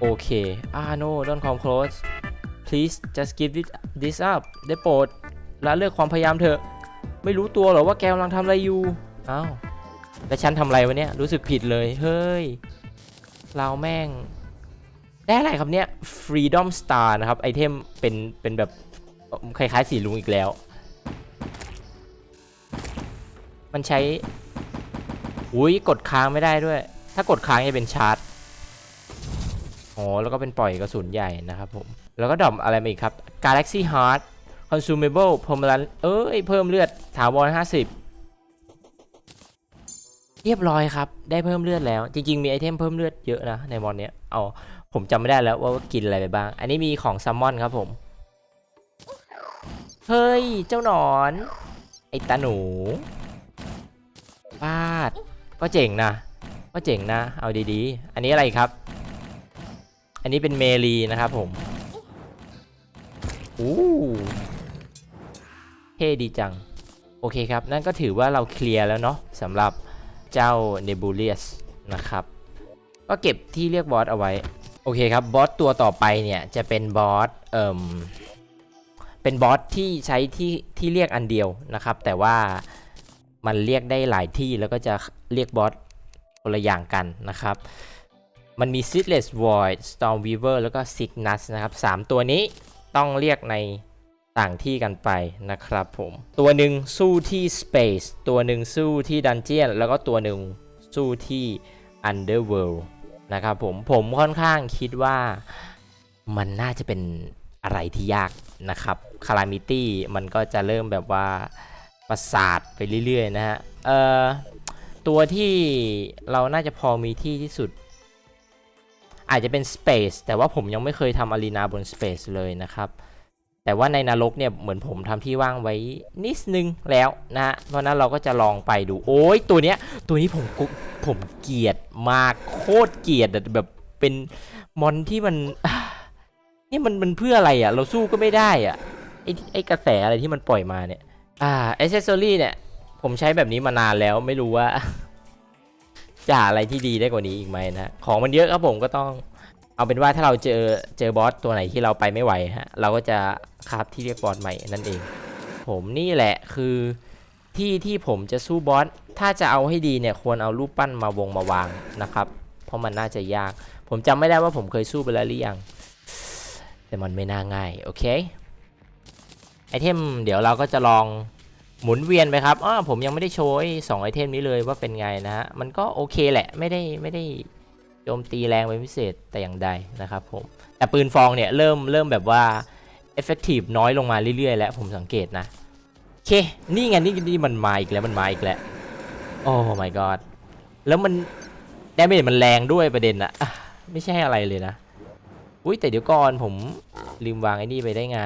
โอเคอ่า no don't come close please just give this up ได้โปรดละเลิกความพยายามเถอะ ไม่รู้ตัวหรอว่าแกกำลังทำอะไรอยู่อ้าวแล้วฉันทำอะไรวะเนี่ย รู้สึกผิดเลย เฮ้ย เราแม่ง ได้อะไรครับเนี่ย freedom star นะครับ ไอเทมเป็น เป็นแบบ คล้ายๆสีลุงอีกแล้ว มันใช้ อุ้ยกดค้างไม่ได้ด้วย ถ้ากดค้างจะเป็นชาร์จ อ๋อแล้วก็เป็นปล่อยกระสุนใหญ่นะครับผม แล้วก็ดรอปอะไรมาอีกครับ Galaxy Heart Consumable Permanent เอ้ยเพิ่มเลือดถาวร50 เรียบร้อยครับ ได้เพิ่มเลือดแล้ว จริง ๆ มีไอเทมเพิ่มเลือดเยอะนะในมอนเนี้ยเอาผมจำไม่ได้แล้วว่ากินอะไรไปบ้าง อันนี้มีของซัมมอนครับผม เฮ้ย เจ้าหนอน ไอตาหนูปาดก็เจ๋งนะ ก็เจ๋งนะ เอาดีๆ อันนี้อะไรครับ นนี้เป็นเมลีนะครับผมอู้เท่ดีจัง โอเคครับ นั่นก็ถือว่าเราเคลียร์แล้วเนาะสำหรับเจ้า Nebulius นะครับ ก็เก็บที่เรียกบอสเอาไว้ โอเคครับ บอสตัวต่อไปเนี่ยจะเป็นบอสเอ่มเป็นบอสที่ใช้ที่ที่เรียกอันเดียวนะครับ แต่ว่ามันเรียกได้หลายที่แล้วก็จะเรียกบอสคนละอย่างกันนะครับ มันมี Seedless Void Stormweaver แล้วก็ Cygnus นะครับ 3 ตัวนี้ต้องเรียกในต่างที่กันไปนะครับผม ตัวหนึ่งสู้ที่ Space ตัวหนึ่งสู้ที่ Dungeon แล้วก็ตัวหนึ่งสู้ที่ Underworld นะครับผม ผมค่อนข้างคิดว่ามันน่าจะเป็นอะไรที่ยากนะครับ Calamity มันก็จะเริ่มแบบว่าประสาทไปเรื่อยๆนะฮะ เอ่อ ตัวที่เราน่าจะพอมีที่ที่สุด อาจจะเป็น Space แต่ว่าผมยังไม่เคยทำอารีนาบน Space เลยนะครับ แต่ว่าในนรกเนี่ยเหมือนผมทำที่ว่างไว้นิดนึงแล้วนะฮะเพราะนั้นเราก็จะลองไปดูโอ้ยตัวเนี้ยตัวนี้ผมผมเกลียดมากโคตรเกลียดแบบเป็นมอนที่มันนี่มันมันเพื่ออะไรอะ เราสู้ก็ไม่ได้อะไอไอกระแสอะไรที่มันปล่อยมาเนี่ย อ่าอเซอรี่เนี่ย ผมใช้แบบนี้มานานแล้วไม่รู้ว่า จะหาอะไรที่ดีได้กว่านี้อีกไหมนะของมันเยอะครับผมก็ต้องเอาเป็นว่าถ้าเราเจอเจอบอสตัวไหนที่เราไปไม่ไหวฮะเราก็จะคราฟที่เรียกบอสใหม่นั่นเอง ผมนี่แหละคือที่ที่ผมจะสู้บอสถ้าจะเอาให้ดีเนี่ยควรเอารูปปั้นมาวงมาวางนะครับ เพราะมันน่าจะยาก ผมจำไม่ได้ว่าผมเคยสู้ไปแล้วหรือยัง แต่มันไม่น่าง่ายโอเคไอเทมเดี๋ยวเราก็จะลอง หมุนเวียนไปครับอ้อผมยังไม่ได้โชว์สองไอเทมนี้เลยว่าเป็นไงนะฮะ มันก็โอเคแหละ ไม่ได้ไม่ได้โจมตีแรงเป็นพิเศษแต่อย่างใดนะครับผม แต่ปืนฟองเนี่ยเริ่มเริ่มแบบว่า effective น้อยลงมาเรื่อยๆ แล้วผมสังเกตนะ โอเค นี่ไงนี่นี่มันมาอีกแล้วมันมาอีกแล้ว โอ้ my god แล้วมันดาเมจมันแรงด้วยประเด็นอะอะไม่ใช่อะไรเลยนะ อุ้ยแต่เดี๋ยวก่อนผมลืมวางไอ้นี่ไปได้ไง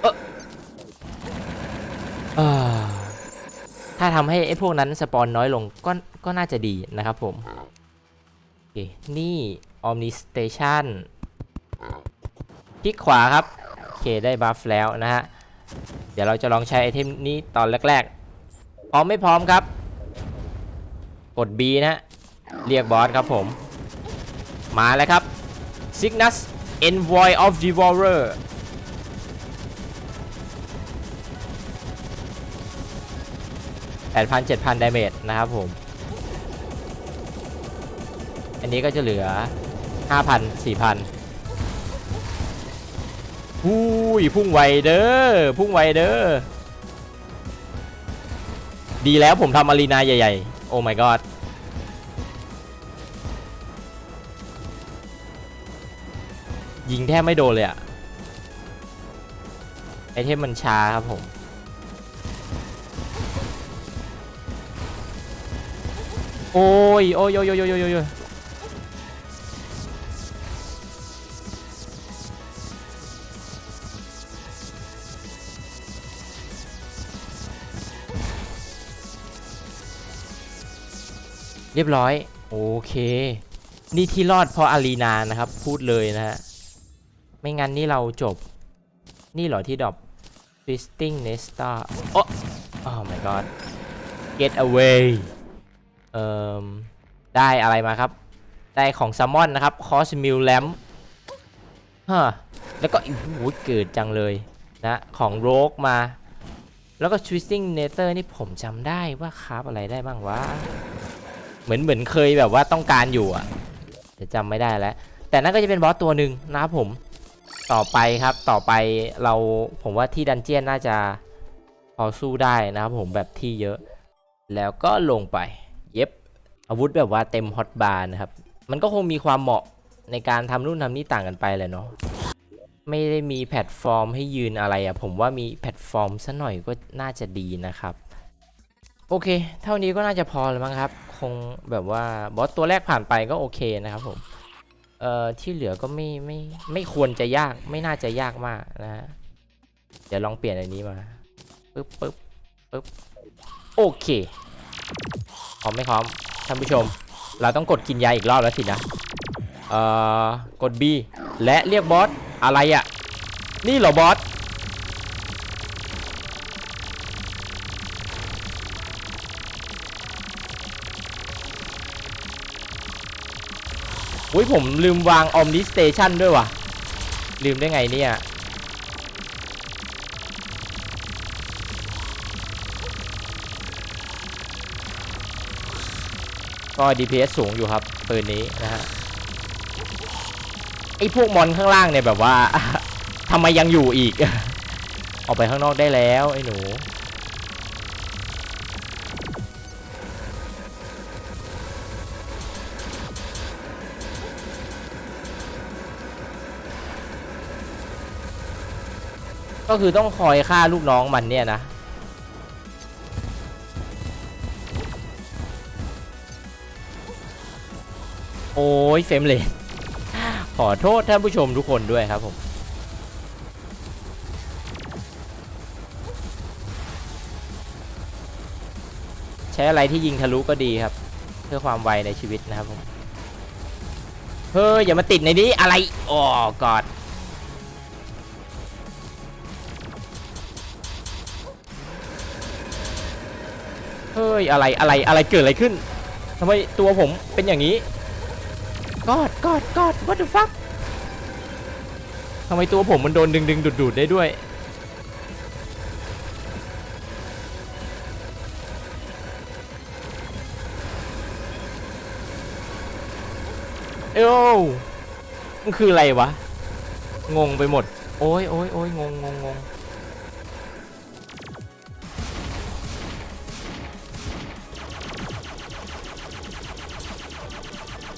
เอ้ออ่า ถ้าทำให้ไอ้พวกนั้นสปอนน้อยลงก็ก็น่าจะดีนะครับผมโอเคนี่ Omni Station คลิกขวาครับโอเคได้บัฟแล้วนะฮะ เดี๋ยวเราจะลองใช้ไอเทมนี้ตอนแรกๆพร้อมไม่พร้อมครับ กด B นะฮะ เรียกบอสครับผม มาแล้วครับ Cygnus Envoy of Devourer 8,000 7,000ดาเมจนะครับผม อันนี้ก็จะเหลือ 5,000 4,000หุ้ยพุ่งไวเด้อพุ่งไวเด้อดีแล้วผมทำอารีนาใหญ่ๆ โอ้ my god ยิงแทบไม่โดนเลยอะไอเทมมันช้าครับผม โอ้ยโอ้ยโอ้ยโอ้ยโอ้ยโอ้ยโอ้ยเรียบร้อย โอเค นี่ที่รอดเพราะอารีนานะครับ พูดเลยนะฮะ ไม่งั้นนี่เราจบ นี่เหรอที่ดอป Twisting Nesta โอ้ oh my god get away เอ่อได้อะไรมาครับ ได้ของซัมมอนนะครับคอสมิลแลมฮะแล้วก็โอ้โหเกิดจังเลยนะของโรกมา แล้วก็ twisting nether นี่ผมจำได้ว่าคราฟอะไรได้บ้างวะเหมือนเหมือนเคยแบบว่าต้องการอยู่อะแต่จำไม่ได้แล้ว แต่นั่นก็จะเป็นบอสตัวหนึ่งนะครับผมต่อไปครับต่อไปเราผมว่าที่ดันเจียนน่าจะพอสู้ได้นะครับผมแบบที่เยอะ แล้วก็ลงไป อาวุธแบบว่าเต็มฮอตบาร์นะครับ มันก็คงมีความเหมาะในการทำนู่นทำนี่ต่างกันไปแหละเนาะไม่ได้มีแพลตฟอร์มให้ยืนอะไรอะผมว่ามีแพลตฟอร์มซะหน่อยก็น่าจะดีนะครับ โอเค เท่านี้ก็น่าจะพอแล้วมั้งครับ คงแบบว่าบอสตัวแรกผ่านไปก็โอเคนะครับผมเอ่อที่เหลือก็ไม่ไม่ไม่ควรจะยากไม่น่าจะยากมากนะฮะเดี๋ยวลองเปลี่ยนอันนี้มาปึ๊บปึ๊บปึ๊บโอเคพร้อมไหมพร้อม ท่านผู้ชม เราต้องกดกินยาอีกรอบแล้วสินะ เอ่อ กด B และเรียกบอส อะไรอะ่ะ นี่เหรอบอส อุ้ยผมลืมวางออมนิสเตชันด้วยว่ะ ลืมได้ไงเนี่ย ก็ DPS สูงอยู่ครับปืนนี้นะฮะไอ้พวกมอนข้างล่างเนี่ยแบบว่าทำไมยังอยู่อีก ออกไปข้างนอกได้แล้วไอ้หนูก็คือต้องคอยฆ่าลูกน้องมันเนี่ยนะ อ้ยเฟมเลนขอโทษท่านผู้ชมทุกคนด้วยครับผมใช้อะไรที่ยิงทะลุก็ดีครับ เพื่อความไวในชีวิตนะครับผมเฮ้ยอย่ามาติดในนี้อะไรอ๋อกอดเฮ้ยอะไรอะไรอะไรเกิดอะไรขึ้นทำไมตัวผมเป็นอย่างนี้ กอดกอดกอด what the fuck ทำไมตัวผมมันโดนดึงดึงดูดดูดได้ด้วย เอ้ามันคืออะไรวะ งงไปหมด โอ้ยโอ้ยโอ้ยงงงงง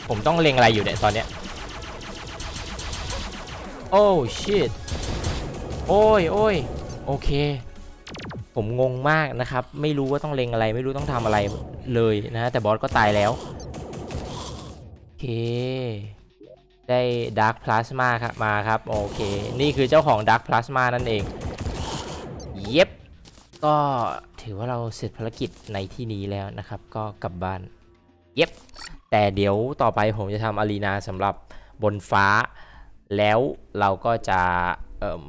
ผมต้องเล็งอะไรอยู่เนี่ยตอนเนี้ย โอ้ชิตโอ้ยโอ้ยโอเค ผมงงมากนะครับ ไม่รู้ว่าต้องเล็งอะไร ไม่รู้ต้องทำอะไรเลยนะ แต่บอสก็ตายแล้ว โอเค ได้ดาร์ p พลาสมาครับมาครับ โอเค นี่คือเจ้าของดาร์ p พลาสมานั่นเอง เย็บ ก็ถือว่าเราเสร็จภารกิจในที่นี้แล้วนะครับ ก็กลับบ้าน เย็บ แต่เดี๋ยวต่อไปผมจะทำอารีนาสำหรับบนฟ้า แล้วเราก็จะเอ่ม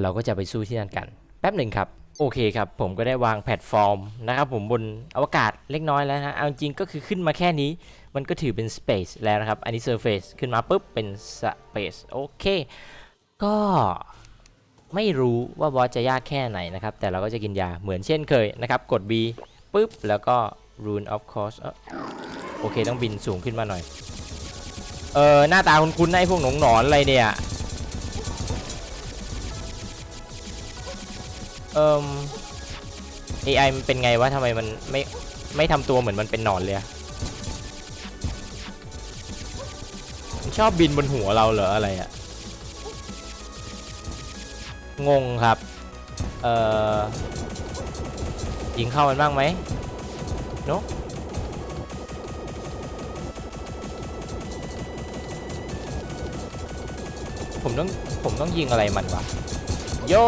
เราก็จะไปสู้ที่นั่นกัน แป๊บหนึ่งครับ โอเคครับ ผมก็ได้วางแพลตฟอร์มนะครับผมบนอวกาศเล็กน้อยแล้วนะเอาจริงก็คือขึ้นมาแค่นี้ มันก็ถือเป็น Space แล้วนะครับ อันนี้ Surface ขึ้นมาปุ๊บเป็น Space โอเค ก็ไม่รู้ว่าบอสจะยากแค่ไหนนะครับ แต่เราก็จะกินยาเหมือนเช่นเคยนะครับ กด B ปุ๊บ แล้วก็ Rune of Course โอเคต้องบินสูงขึ้นมาหน่อย เออหน้าตาคุ้นๆนะไอ้พวกหนงหนอนอะไรเนี่ยเอ่ม AI มันเป็นไงวะทำไมมันไม่ไม่ทำตัวเหมือนมันเป็นหนอนเลยมันชอบบินบนหัวเราเหรออะไรอะงงครับ เอ่อยิงเข้ามันบ้างไหมนอ ผมต้องผมต้องยิงอะไรมันวะโย่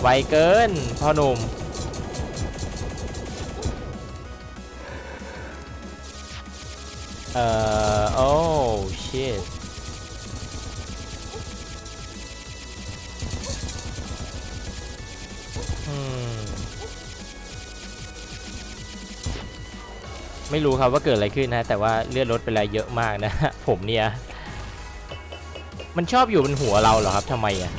ไวเกินพ่อหนุ่มเอ่อโอ้ชิตไไม่รู้ครับว่าเกิดอะไรขึ้นนะ แต่ว่าเลือดลดไปแล้วเยอะมากนะ ผมเนี่ย มันชอบอยู่บนหัวเราเหรอครับทำไมอะ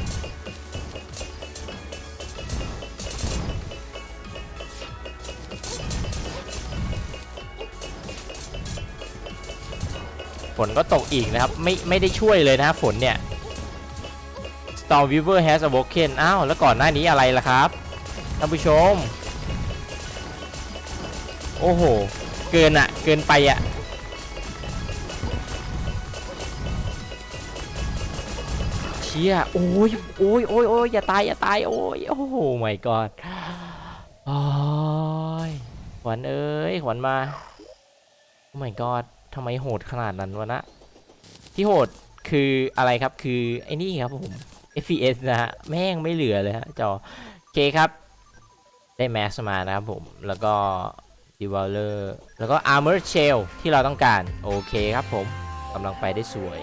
ฝนก็ตกอีกนะครับ ไม่ไม่ได้ช่วยเลยนะฝนเนี่ย Storm Weaver has awoken อ้าวแล้วก่อนหน้านี้อะไรล่ะครับท่านผู้ชม โอ้โห เกินอะเกินไปอะ ชี่ยโอ้ยโอ้ยโอ้ยโอ้ยอย่าตายอย่าตายโอ้ยโอ้โห my god โอ้ยขวัญเอ้ยขวัญมาโอ้ my god ทำไมโหดขนาดนั้นวะนะที่โหดคืออะไรครับคือไอ้นี่ครับผม FPS นะฮะแม่งไม่เหลือเลยฮะจอโอเคครับ ได้แม็กซ์มานะครับผมแล้วก็ d e v o l e r แล้วก็ Armor Shell ที่เราต้องการ โอเคครับผมกำลังไปได้สวย